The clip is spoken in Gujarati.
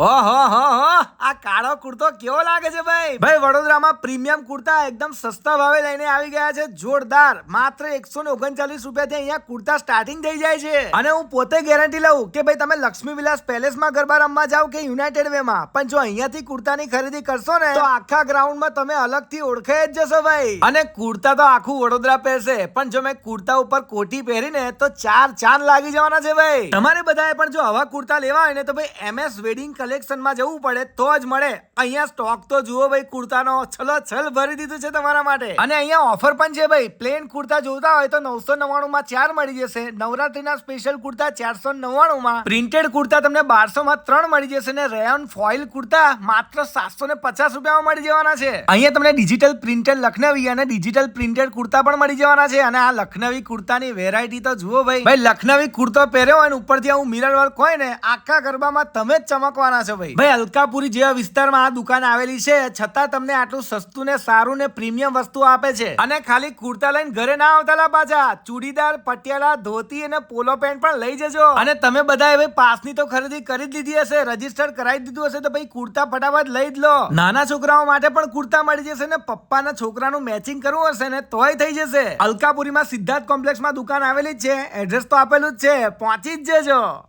ઓહો હો હો આ કાળો કુર્તો કેવો લાગે છે ભાઈ? ભાઈ, વડોદરામાં પ્રીમિયમ કુર્તા એકદમ સસ્તા ભાવે લઈને આવી ગયા છે. જોરદાર. માત્ર એકસો ને ઓગણચાલીસ રૂપિયાથી અહીંયા કુર્તા સ્ટાર્ટિંગ થઈ જાય છે. અને હું પોતે ગેરંટી લઉં કે ભાઈ, તમે લક્ષ્મી વિલાસ પેલેસમાં ગરબા રમવા જાઓ કે યુનાઇટેડ વે માં પણ જો અહીંયાથી કુર્તાની ખરીદી કરશો ને, તો આખા ગ્રાઉન્ડમાં તમે અલગથી ઓળખાઈ જ જશો ભાઈ. અને કુર્તા તો આખું વડોદરા પહેરશે. પણ જો મેં કુર્તા ઉપર કોટી પહેરીને, તો ચાર ચાંદ લાગી જવાના છે ભાઈ. તમારે બધાએ પણ જો આવા કુર્તા લેવા હોય ને, તો ભાઈ એમએસ વેડિંગ કલેક્શનમાં જવું પડે, તો જ મળે. અહીંયા સ્ટોક તો જુઓ ભાઈ, કુર્તાનો છલો છલ ભરી દીધું છે તમારા માટે. અને અહીંયા ઓફર પણ છે ભાઈ. પ્લેન કુર્તા જોતા હોય તો નવસો નવ્વાણું માં ચાર મળી જશે. નવરાત્રીના સ્પેશિયલ કુર્તા ચારસો નવ્વાણું માં પ્રિન્ટેડ કુર્તા તમને બારસો માં ત્રણ મળી જશે ને રેયોન ફોઇલ કુર્તા માત્ર સાતસો ને પચાસ રૂપિયામાં મળી જવાના છે. અહીંયા તમને ડિજિટલ પ્રિન્ટેડ લખનવી અને ડિજિટલ પ્રિન્ટેડ કુર્તા પણ મળી જવાના છે. અને આ લખનવી કુર્તાની વેરાયટી તો જુઓ ભાઈ. ભાઈ, લખનવી કુર્તો પહેર્યો હોય ને ઉપરથી આવું મિરર વર્ક હોય ને, આખા ગરબામાં તમે જ ચમકવાના છો ભાઈ. ભાઈ, અલકાપુરી જેવા વિસ્તારમાં આ દુકાન આવેલી છે. છતાં તમને આટલું સસ્તું ને સારું ને પ્રીમિયમ વસ્તુ આપે છે. અને ખાલી કુર્તા લઈને ઘરે ના આવતા પાછા. ચૂડીદાર, પટિયાલા, ધોતી અને પોલો પેન્ટ પણ લઈ જજો. અને તમે બધા ભાઈ પાસની તો ખરીદી કરી લીધી હશે. રજિસ્ટર કરાવી દીધું હશે તો ભાઈ કુર્તા ફટાફટ લઈ જ લો. નાના છોકરાઓ માટે પણ કુર્તા મળી જશે ને પપ્પાના છોકરાનું મેચિંગ કરવું હશે ને તોય થઈ જશે. અલકાપુરીમાં સિદ્ધાર્થ કોમ્પ્લેક્સમાં દુકાન આવેલી છે. એડ્રેસ તો આપેલું જ છે. પહોંચી જ જજો.